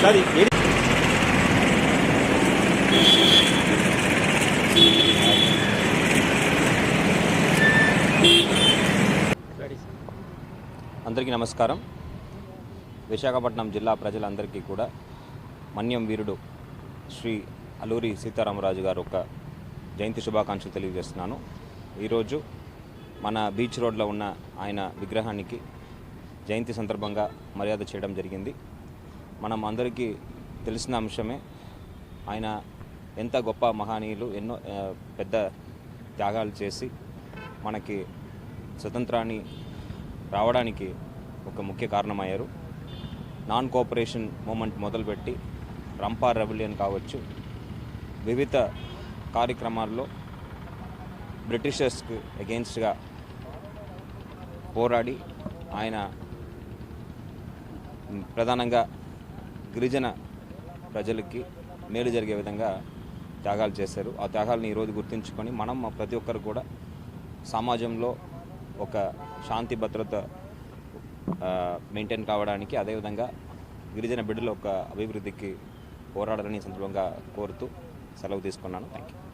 ఒకసారి అందరికీ నమస్కారం. విశాఖపట్నం జిల్లా ప్రజలందరికీ కూడా మన్యం వీరుడు శ్రీ అల్లూరి సీతారామరాజు గారు ఒక జయంతి శుభాకాంక్షలు తెలియజేస్తున్నాను. ఈరోజు మన బీచ్ రోడ్లో ఉన్న ఆయన విగ్రహానికి జయంతి సందర్భంగా మర్యాద చేయడం జరిగింది. మనం అందరికీ తెలిసిన అంశమే. ఆయన ఎంత గొప్ప మహనీయులు ఎన్నో పెద్ద త్యాగాలు చేసి మనకి స్వతంత్రాన్ని రావడానికి ఒక ముఖ్య కారణమయ్యారు. నాన్ కోఆపరేషన్ మూమెంట్ మొదలుపెట్టి రంపా రెబిలియన్ కావచ్చు వివిధ కార్యక్రమాల్లో బ్రిటిషర్స్కి అగెన్స్ట్గా పోరాడి ఆయన ప్రధానంగా గిరిజన ప్రజలకి మేలు జరిగే విధంగా త్యాగాలు చేశారు. ఆ త్యాగాలను ఈరోజు గుర్తుంచుకొని మనం ప్రతి ఒక్కరు కూడా సమాజంలో ఒక శాంతి భద్రత మెయింటైన్ కావడానికి అదేవిధంగా గిరిజన బిడ్డల యొక్క అభివృద్ధికి పోరాడాలని సందర్భంగా కోరుతూ సెలవు తీసుకున్నాను. Thank you